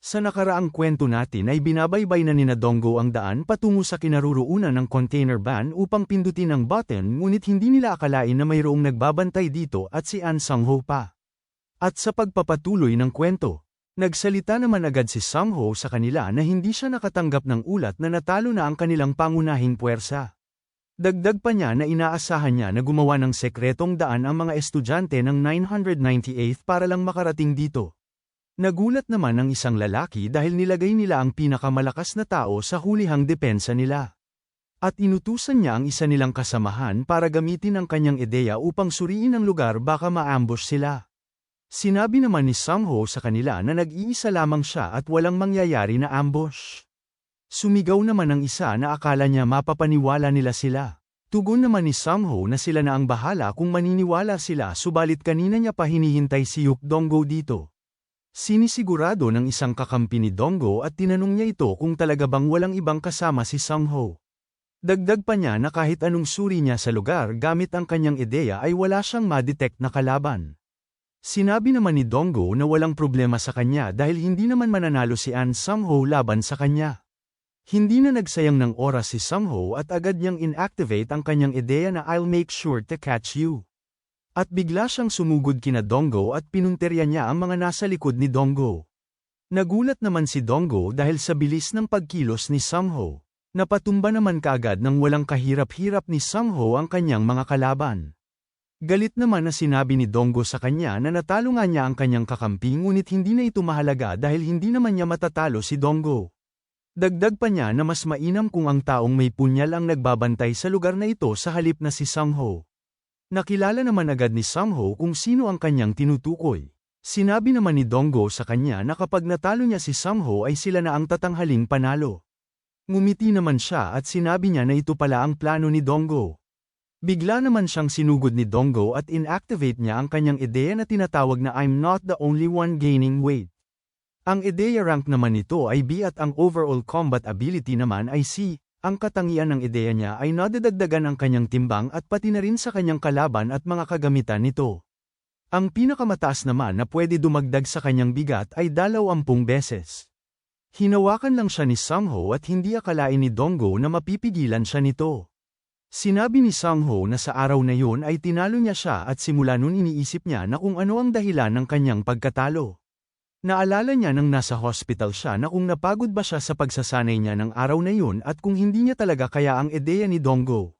Sa nakaraang kwento natin ay binabaybay na ni Donggo ang daan patungo sa kinaruroonan ng container van upang pindutin ang button ngunit hindi nila akalain na mayroong nagbabantay dito at si An Sang-ho pa. At sa pagpapatuloy ng kwento, nagsalita naman agad si Sang-ho sa kanila na hindi siya nakatanggap ng ulat na natalo na ang kanilang pangunahing puwersa. Dagdag pa niya na inaasahan niya na gumawa ng sekretong daan ang mga estudyante ng 998 para lang makarating dito. Nagulat naman ang isang lalaki dahil nilagay nila ang pinakamalakas na tao sa hulihang depensa nila. At inutusan niya ang isa nilang kasamahan para gamitin ang kanyang ideya upang suriin ang lugar baka maambush sila. Sinabi naman ni Sangho sa kanila na nag-iisa lamang siya at walang mangyayari na ambush. Sumigaw naman ang isa na akala niya mapapaniwala nila sila. Tugon naman ni Sangho na sila na ang bahala kung maniniwala sila subalit kanina niya pa hinihintay si Yuk Donggo dito. Sinisigurado ng isang kakampi ni Donggo at tinanong niya ito kung talaga bang walang ibang kasama si Sangho. Dagdag pa niya na kahit anong suri niya sa lugar gamit ang kanyang ideya ay wala siyang ma-detect na kalaban. Sinabi naman ni Donggo na walang problema sa kanya dahil hindi naman mananalo si An Sangho laban sa kanya. Hindi na nagsayang ng oras si Sangho at agad niyang inactivate ang kanyang ideya na I'll make sure to catch you. At bigla siyang sumugod kina Donggo at pinunterya niya ang mga nasa likod ni Donggo. Nagulat naman si Donggo dahil sa bilis ng pagkilos ni Sangho. Napatumba naman kaagad ng walang kahirap-hirap ni Sangho ang kanyang mga kalaban. Galit naman na sinabi ni Donggo sa kanya na natalo nga niya ang kanyang kakampi ngunit hindi na ito mahalaga dahil hindi naman niya matatalo si Donggo. Dagdag pa niya na mas mainam kung ang taong may punyal ang nagbabantay sa lugar na ito sa halip na si Sangho. Nakilala naman agad ni Samho kung sino ang kanyang tinutukoy. Sinabi naman ni Donggo sa kanya na kapag natalo niya si Samho ay sila na ang tatanghaling panalo. Ngumiti naman siya at sinabi niya na ito pala ang plano ni Donggo. Bigla naman siyang sinugod ni Donggo at inactivate niya ang kanyang ideya na tinatawag na I'm not the only one gaining weight. Ang ideya rank naman nito ay B at ang overall combat ability naman ay C, ang katangian ng ideya niya ay nadadagdagan ang kanyang timbang at pati na rin sa kanyang kalaban at mga kagamitan nito. Ang pinakamataas naman na pwede dumagdag sa kanyang bigat ay dalawampung beses. Hinawakan lang siya ni Sangho at hindi akalain ni Donggo na mapipigilan siya nito. Sinabi ni Sangho na sa araw na yun ay tinalo niya siya at simula nun iniisip niya na kung ano ang dahilan ng kanyang pagkatalo. Naalala niya nang nasa hospital siya na kung napagod ba siya sa pagsasanay niya ng araw na yun at kung hindi niya talaga kaya ang ideya ni Donggo.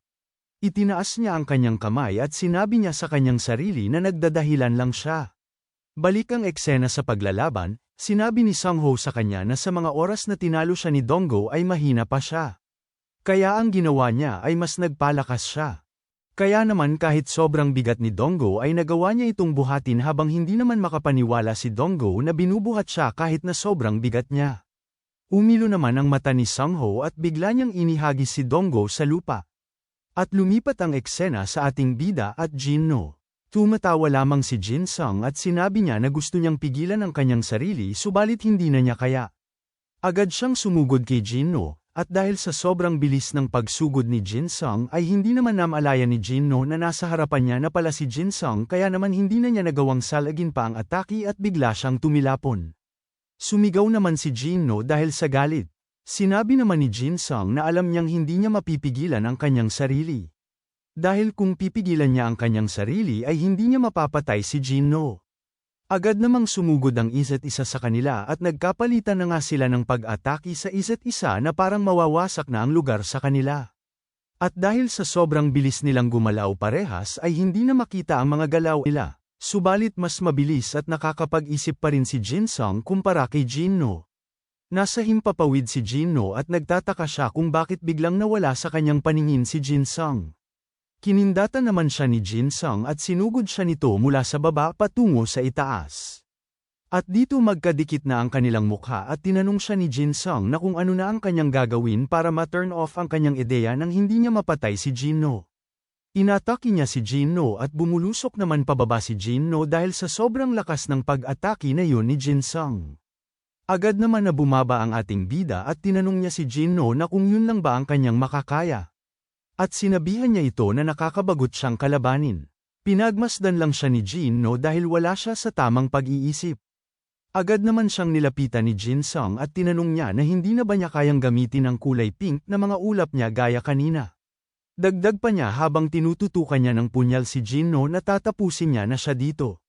Itinaas niya ang kanyang kamay at sinabi niya sa kanyang sarili na nagdadahilan lang siya. Balik ang eksena sa paglalaban, sinabi ni Sangho sa kanya na sa mga oras na tinalo siya ni Donggo ay mahina pa siya. Kaya ang ginawa niya ay mas nagpalakas siya. Kaya naman kahit sobrang bigat ni Donggo ay nagawa niya itong buhatin habang hindi naman makapaniwala si Donggo na binubuhat siya kahit na sobrang bigat niya. Umilo naman ang mata ni Sangho at bigla niyang inihagis si Donggo sa lupa. At lumipat ang eksena sa ating bida at Jinno. Tumatawa lamang si Jin Sung at sinabi niya na gusto niyang pigilan ang kanyang sarili subalit hindi na niya kaya. Agad siyang sumugod kay Jinno, at dahil sa sobrang bilis ng pagsugod ni Jin Sung ay hindi naman namalaya ni Jin No na nasa harapan niya na pala si Jin Sung kaya naman hindi na niya nagawang salagin pa ang atake at bigla siyang tumilapon. Sumigaw naman si Jin No dahil sa galit. Sinabi naman ni Jin Sung na alam niyang hindi niya mapipigilan ang kanyang sarili. Dahil kung pipigilan niya ang kanyang sarili ay hindi niya mapapatay si Jin No. Agad namang sumugod ang isa't isa sa kanila at nagkapalitan na nga sila ng pag-atake sa isa't isa na parang mawawasak na ang lugar sa kanila. At dahil sa sobrang bilis nilang gumalaw parehas ay hindi na makita ang mga galaw nila, subalit mas mabilis at nakakapag-isip pa rin si Jin Sung kumpara kay Jin No. Nasa himpapawid si Jin No at nagtataka siya kung bakit biglang nawala sa kanyang paningin si Jin Sung. Kinindata naman siya ni Jin Sung at sinugod siya nito mula sa baba patungo sa itaas. At dito magkadikit na ang kanilang mukha at tinanong siya ni Jin Sung na kung ano na ang kanyang gagawin para ma-turn off ang kanyang ideya nang hindi niya mapatay si Jin No. Inatake niya si Jin No at bumulusok naman pababa si Jin No dahil sa sobrang lakas ng pag-atake na yun ni Jin Sung. Agad naman na bumaba ang ating bida at tinanong niya si Jin No na kung yun lang ba ang kanyang makakaya. At sinabihan niya ito na nakakabagot siyang kalabanin. Pinagmasdan lang siya ni Jean no dahil wala siya sa tamang pag-iisip. Agad naman siyang nilapitan ni Jin Sung at tinanong niya na hindi na ba niya kayang gamitin ang kulay pink na mga ulap niya gaya kanina. Dagdag pa niya habang tinututukan niya ng punyal si Jinno na tatapusin niya na siya dito.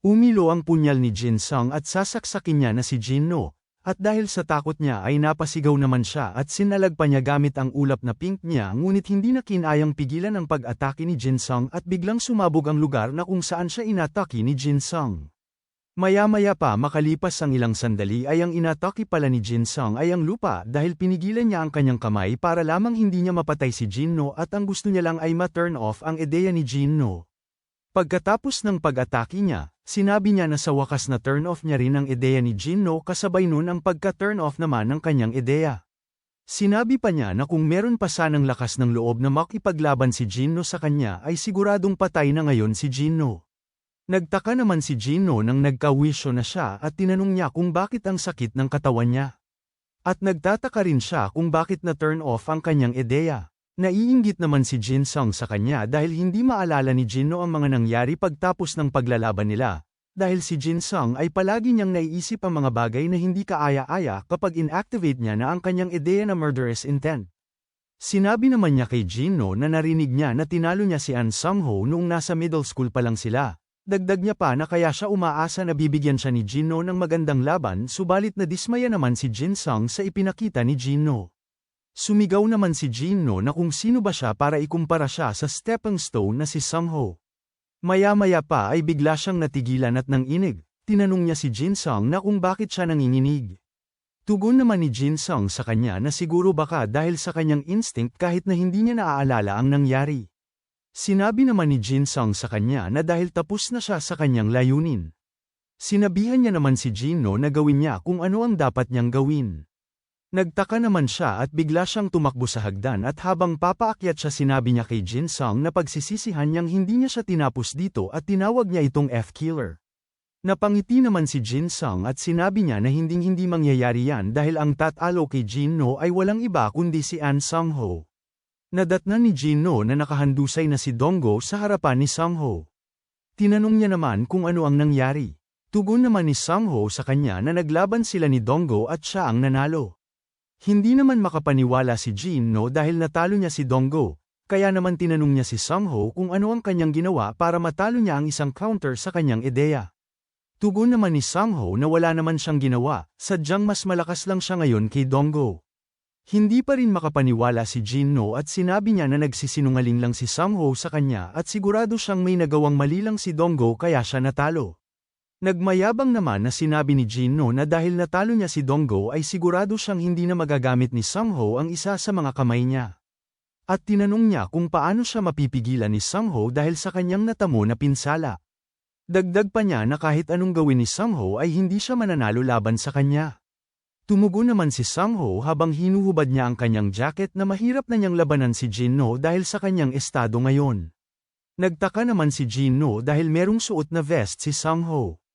Umilo ang punyal ni Jin Sung at sasaksakin niya na si Jinno, at dahil sa takot niya ay napasigaw naman siya at sinalag pa niya gamit ang ulap na pink niya ngunit hindi na kinayang pigilan ang pag-atake ni Jin Sung at biglang sumabog ang lugar na kung saan siya inatake ni Jin Sung. Maya-maya pa makalipas ang ilang sandali ay ang inatake pala ni Jin Sung ay ang lupa dahil pinigilan niya ang kanyang kamay para lamang hindi niya mapatay si Jinno at ang gusto niya lang ay ma-turn off ang ideya ni Jinno. Pagkatapos ng pag-atake niya, sinabi niya na sa wakas na turn off niya rin ang ideya ni Jinno kasabay nun ang pagka-turn off naman ng kanyang ideya. Sinabi pa niya na kung meron pa sanang lakas ng loob na makipaglaban si Jinno sa kanya ay siguradong patay na ngayon si Jinno. Nagtaka naman si Gino nang nagkawisyo na siya at tinanong niya kung bakit ang sakit ng katawan niya. At nagtataka rin siya kung bakit na-turn off ang kanyang ideya. Naiinggit naman si Jin Sung sa kanya dahil hindi maalala ni Gino ang mga nangyari pagtapos ng paglalaban nila. Dahil si Jin Sung ay palagi niyang naiisip ang mga bagay na hindi kaaya-aya kapag inactivate niya na ang kanyang ideya na murderous intent. Sinabi naman niya kay Gino na narinig niya na tinalo niya si An Sung-ho noong nasa middle school pa lang sila. Dagdag niya pa na kaya siya umaasa na bibigyan siya ni Jinno ng magandang laban subalit na dismaya naman si Jin Sung sa ipinakita ni Jinno. Sumigaw naman si Jinno na kung sino ba siya para ikumpara siya sa stepping stone na si Sung Ho. Maya-maya pa ay bigla siyang natigilan at nang inig, tinanong niya si Jin Sung na kung bakit siya nanginginig. Tugon naman ni Jin Sung sa kanya na siguro baka dahil sa kanyang instinct kahit na hindi niya naaalala ang nangyari. Sinabi naman ni Jin Sung sa kanya na dahil tapos na siya sa kanyang layunin. Sinabihan niya naman si Jinno na gawin niya kung ano ang dapat niyang gawin. Nagtaka naman siya at bigla siyang tumakbo sa hagdan at habang papaakyat siya sinabi niya kay Jin Sung na pagsisisihan niyang hindi niya siya tinapos dito at tinawag niya itong F-killer. Napangiti naman si Jin Sung at sinabi niya na hinding-hindi mangyayari yan dahil ang tatalo kay Jinno ay walang iba kundi si An Sung-ho. Nadatnan ni Jinno na nakahandusay na si Donggo sa harapan ni Sangho. Tinanong niya naman kung ano ang nangyari. Tugon naman ni Sangho sa kanya na naglaban sila ni Donggo at siya ang nanalo. Hindi naman makapaniwala si Jinno dahil natalo niya si Donggo, kaya naman tinanong niya si Sangho kung ano ang kanyang ginawa para matalo niya ang isang counter sa kanyang ideya. Tugon naman ni Sangho na wala naman siyang ginawa, sadyang mas malakas lang siya ngayon kay Donggo. Hindi pa rin makapaniwala si Jinno at sinabi niya na nagsisinungaling lang si Sangho sa kanya at sigurado siyang may nagawang mali lang si Donggo kaya siya natalo. Nagmayabang naman na sinabi ni Jinno na dahil natalo niya si Donggo ay sigurado siyang hindi na magagamit ni Sangho ang isa sa mga kamay niya. At tinanong niya kung paano siya mapipigilan ni Sangho dahil sa kanyang natamo na pinsala. Dagdag pa niya na kahit anong gawin ni Sangho ay hindi siya mananalo laban sa kanya. Tumugo naman si Sangho habang hinuhubad niya ang kanyang jacket na mahirap na niyang labanan si Jinno dahil sa kanyang estado ngayon. Nagtaka naman si Jinno dahil merong suot na vest si Sangho.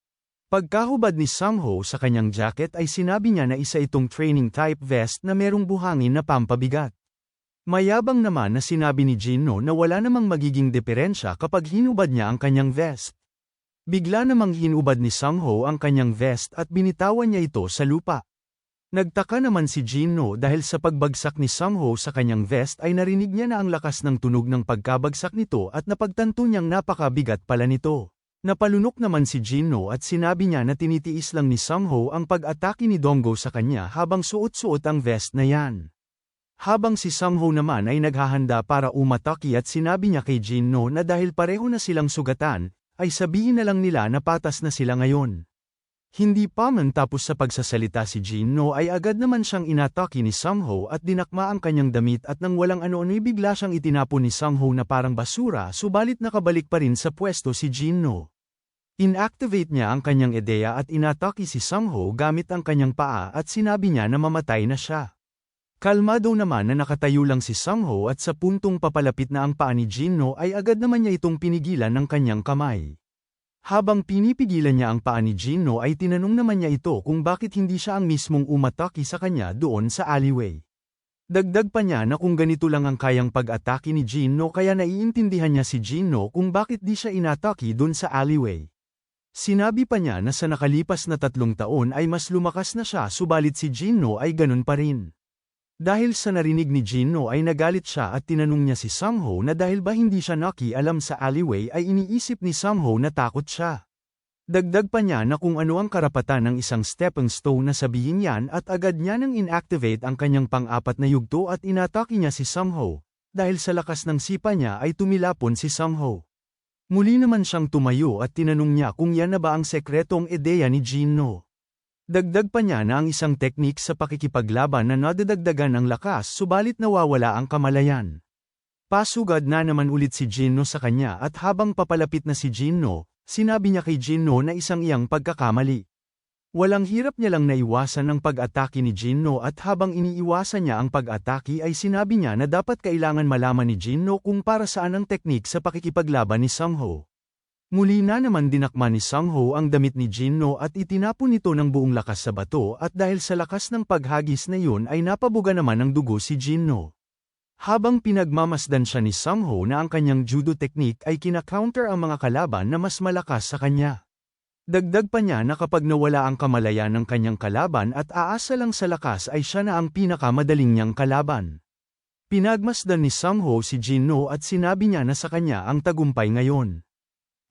Pagkahubad ni Sangho sa kanyang jacket ay sinabi niya na isa itong training type vest na merong buhangin na pampabigat. Mayabang naman na sinabi ni Jinno na wala namang magiging diferensya kapag hinubad niya ang kanyang vest. Bigla namang hinubad ni Sangho ang kanyang vest at binitawan niya ito sa lupa. Nagtaka naman si Jinno dahil sa pagbagsak ni Sangho sa kanyang vest ay narinig niya na ang lakas ng tunog ng pagkabagsak nito at napagtanto niyang napakabigat pala nito. Napalunok naman si Jinno at sinabi niya na tinitiis lang ni Sangho ang pag-atake ni Donggo sa kanya habang suot-suot ang vest na yan. Habang si Sangho naman ay naghahanda para umataki at sinabi niya kay Jinno na dahil pareho na silang sugatan, ay sabihin na lang nila na patas na sila ngayon. Hindi pa man tapos sa pagsasalita si Jinno ay agad naman siyang inatake ni Sangho at dinakma ang kanyang damit at nang walang ano-ano bigla siyang itinapon ni Sangho na parang basura subalit nakabalik pa rin sa pwesto si Jinno. Inactivate niya ang kanyang ideya at inatake si Sangho gamit ang kanyang paa at sinabi niya na mamatay na siya. Kalmado naman na nakatayo lang si Sangho at sa puntong papalapit na ang paa ni Jinno ay agad naman niya itong pinigilan ng kanyang kamay. Habang pinipigilan niya ang paa ni Gino ay tinanong naman niya ito kung bakit hindi siya ang mismong umatake sa kanya doon sa alleyway. Dagdag pa niya na kung ganito lang ang kayang pag-atake ni Gino kaya naiintindihan niya si Gino kung bakit di siya inatake doon sa alleyway. Sinabi pa niya na sa nakalipas na tatlong taon ay mas lumakas na siya subalit si Jinno ay ganun pa rin. Dahil sa narinig ni Jinno ay nagalit siya at tinanong niya si Sangho na dahil ba hindi siya nakialam sa alleyway ay iniisip ni Sangho na takot siya. Dagdag pa niya na kung ano ang karapatan ng isang stepping stone na sabihin yan at agad niya nang inactivate ang kanyang pang-apat na yugto at inatake niya si Sangho. Dahil sa lakas ng sipa niya ay tumilapon si Sangho. Muli naman siyang tumayo at tinanong niya kung yan na ba ang sekretong ideya ni Jinno. Dagdag pa niya na ang isang teknik sa pakikipaglaban na nadadagdagan ang lakas subalit nawawala ang kamalayan. Pasugad na naman ulit si Jinno sa kanya at habang papalapit na si Jinno, sinabi niya kay Jinno na isang iyang pagkakamali. Walang hirap niya lang naiwasan ang pag-atake ni Jinno at habang iniiwasan niya ang pag-atake ay sinabi niya na dapat kailangan malaman ni Jinno kung para saan ang teknik sa pakikipaglaban ni Sangho. Muli na naman dinakma ni Sangho ang damit ni Jinno at itinapon ito ng buong lakas sa bato at dahil sa lakas ng paghagis na yun ay napabuga naman ng dugo si Jinno. Habang pinagmamasdan siya ni Sangho na ang kanyang judo technique ay kinakounter ang mga kalaban na mas malakas sa kanya. Dagdag pa niya na kapag nawala ang kamalayan ng kanyang kalaban at aasa lang sa lakas ay siya na ang pinakamadaling niyang kalaban. Pinagmasdan ni Sangho si Jinno at sinabi niya na sa kanya ang tagumpay ngayon.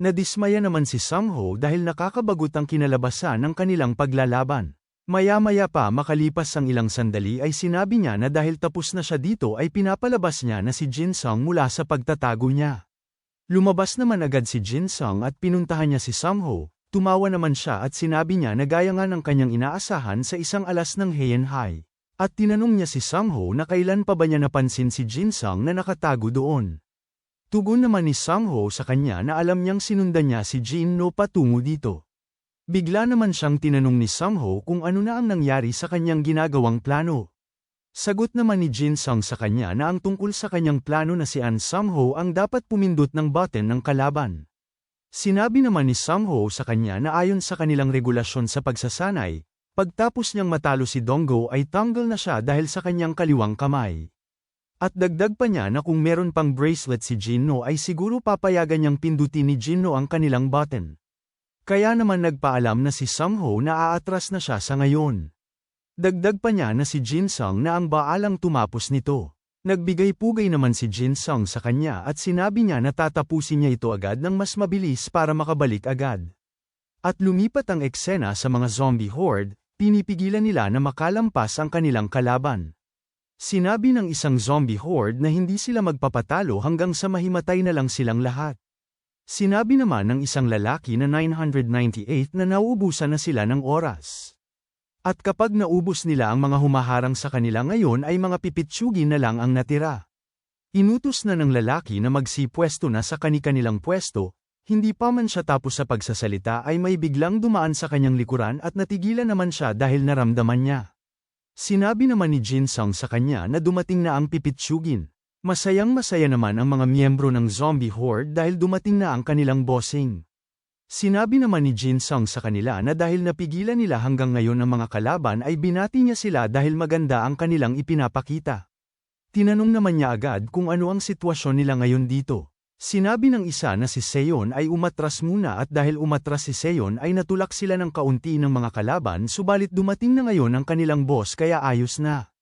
Nadismaya naman si Sangho dahil nakakabagot ang kinalabasan ng kanilang paglalaban. Maya-maya pa makalipas ang ilang sandali ay sinabi niya na dahil tapos na siya dito ay pinapalabas niya na si Jin Sung mula sa pagtatago niya. Lumabas naman agad si Jin Sung at pinuntahan niya si Sangho, Tumawa naman siya at sinabi niya na gaya nga ng kanyang inaasahan sa isang alas ng Heian. At tinanong niya si Sangho na kailan pa ba niya napansin si Jinsang na nakatago doon. Tugon naman ni Sangho sa kanya na alam niyang sinundan niya si Jinno patungo dito. Bigla naman siyang tinanong ni Sangho kung ano na ang nangyari sa kanyang ginagawang plano. Sagot naman ni Jinsang sa kanya na ang tungkol sa kanyang plano na si An Sangho ang dapat pumindot ng button ng kalaban. Sinabi naman ni Sangho sa kanya na ayon sa kanilang regulasyon sa pagsasanay, pagtapos niyang matalo si Donggo ay tanggal na siya dahil sa kanyang kaliwang kamay. At dagdag pa niya na kung meron pang bracelet si Jinno ay siguro papayagan niyang pindutin ni Jinno ang kanilang button. Kaya naman nagpaalam na si Sangho na aatras na siya sa ngayon. Dagdag pa niya na si Jinsang na ang baalang tumapos nito. Nagbigay-pugay naman si Jin Sung sa kanya at sinabi niya na tatapusin niya ito agad ng mas mabilis para makabalik agad. At lumipat ang eksena sa mga zombie horde, pinipigilan nila na makalampas ang kanilang kalaban. Sinabi ng isang zombie horde na hindi sila magpapatalo hanggang sa mahimatay na lang silang lahat. Sinabi naman ng isang lalaki na 998 na nauubusan na sila ng oras. At kapag naubos nila ang mga humaharang sa kanila ngayon ay mga pipitsugi na lang ang natira. Inutos na ng lalaki na magsipwesto na sa kani-kanilang pwesto, hindi pa man siya tapos sa pagsasalita ay may biglang dumaan sa kanyang likuran at natigilan naman siya dahil naramdaman niya. Sinabi naman ni Jin Sung sa kanya na dumating na ang pipitsugin. Masayang masaya naman ang mga miyembro ng zombie horde dahil dumating na ang kanilang bossing. Sinabi naman ni Jin Sung sa kanila na dahil napigilan nila hanggang ngayon ang mga kalaban ay binati niya sila dahil maganda ang kanilang ipinapakita. Tinanong naman niya agad kung ano ang sitwasyon nila ngayon dito. Sinabi ng isa na si Seon ay umatras muna at dahil umatras si Seon ay natulak sila ng kaunti ng mga kalaban subalit dumating na ngayon ang kanilang boss kaya ayos na.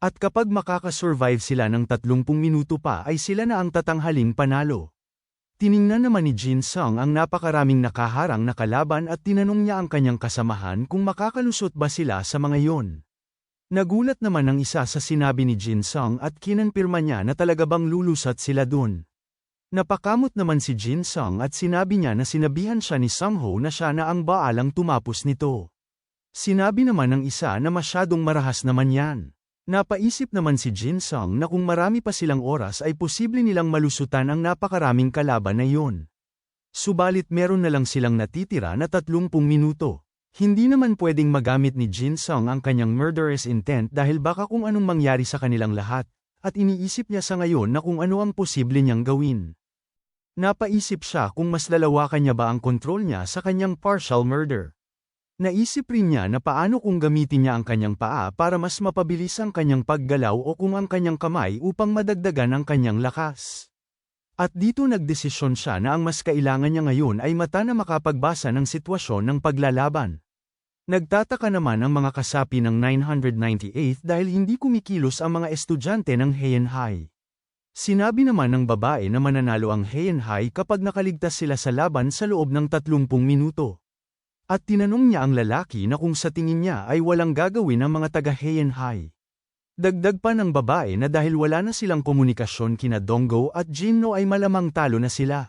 At kapag makakasurvive sila ng 30 minuto pa ay sila na ang tatanghaling panalo. Tiningnan naman ni Jin Sung ang napakaraming nakaharang na kalaban at tinanong niya ang kanyang kasamahan kung makakalusot ba sila sa mga yon. Nagulat naman ang isa sa sinabi ni Jin Sung at kinanpirma niya na talaga bang lulusat sila dun. Napakamot naman si Jin Sung at sinabi niya na sinabihan siya ni Sung Ho na siya na ang baalang tumapos nito. Sinabi naman ng isa na masyadong marahas naman yan. Napaisip naman si Jin Sung na kung marami pa silang oras ay posible nilang malusutan ang napakaraming kalaban na iyon. Subalit meron na lang silang natitira na 30 minuto. Hindi naman pwedeng magamit ni Jin Sung ang kanyang murderous intent dahil baka kung anong mangyari sa kanilang lahat, at iniisip niya sa ngayon na kung ano ang posible niyang gawin. Napaisip siya kung mas lalawakan niya ba ang kontrol niya sa kanyang partial murder. Naisip rin niya na paano kung gamitin niya ang kanyang paa para mas mapabilis ang kanyang paggalaw o kung ang kanyang kamay upang madagdagan ang kanyang lakas. At dito nagdesisyon siya na ang mas kailangan niya ngayon ay mata na makapagbasa ng sitwasyon ng paglalaban. Nagtataka naman ang mga kasapi ng 998 dahil hindi kumikilos ang mga estudyante ng Heian High. Sinabi naman ng babae na mananalo ang Heian High kapag nakaligtas sila sa laban sa loob ng 30 minuto. At tinanong niya ang lalaki na kung sa tingin niya ay walang gagawin ang mga taga Heian High. Dagdag pa ng babae na dahil wala na silang komunikasyon kina Donggo at Jinno ay malamang talo na sila.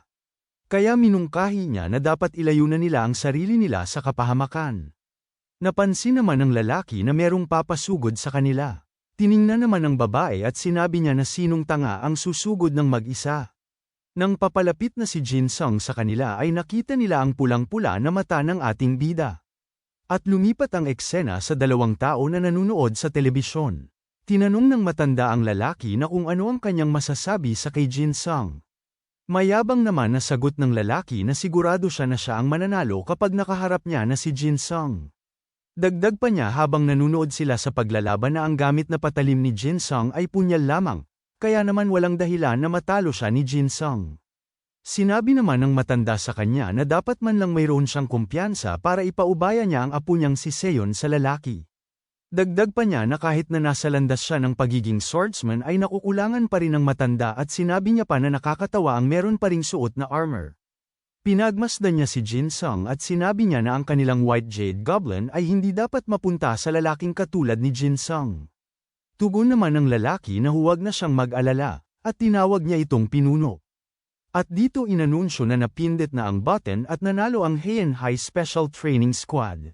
Kaya minungkahi niya na dapat ilayo na nila ang sarili nila sa kapahamakan. Napansin naman ng lalaki na merong papasugod sa kanila. Tiningnan naman ng babae at sinabi niya na sinong tanga ang susugod ng mag-isa. Nang papalapit na si Jin Sung sa kanila ay nakita nila ang pulang-pula na mata ng ating bida. At lumipat ang eksena sa dalawang tao na nanunood sa telebisyon. Tinanong ng matanda ang lalaki na kung ano ang kanyang masasabi sa kay Jin Sung. Mayabang naman na sagot ng lalaki na sigurado siya na siya ang mananalo kapag nakaharap niya na si Jin Sung. Dagdag pa niya habang nanunood sila sa paglalaban na ang gamit na patalim ni Jin Sung ay punyal lamang, kaya naman walang dahilan na matalo siya ni Jin Sung. Sinabi naman ng matanda sa kanya na dapat man lang mayroon siyang kumpiyansa para ipaubaya niya ang apo niyang si Seon sa lalaki. Dagdag pa niya na kahit na nasa landas siya ng pagiging swordsman ay nakukulangan pa rin ng matanda at sinabi niya pa na nakakatawa ang meron pa ring suot na armor. Pinagmasdan niya si Jin Sung at sinabi niya na ang kanilang White Jade Goblin ay hindi dapat mapunta sa lalaking katulad ni Jin Sung. Tugon naman ng lalaki na huwag na siyang mag-alala, at tinawag niya itong pinuno. At dito inanunsyo na napindit na ang button at nanalo ang Heian High Special Training Squad.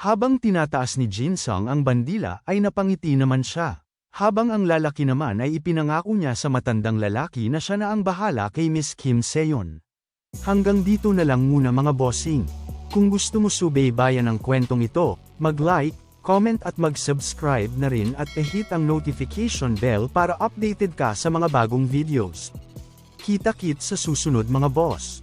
Habang tinataas ni Jin Sung ang bandila ay napangiti naman siya. Habang ang lalaki naman ay ipinangako niya sa matandang lalaki na siya na ang bahala kay Miss Kim Seon. Hanggang dito na lang muna mga bossing. Kung gusto mo subaybayan ang kwentong ito, mag-like, comment at mag-subscribe na rin at i-hit ang notification bell para updated ka sa mga bagong videos. Kita-kit sa susunod mga boss.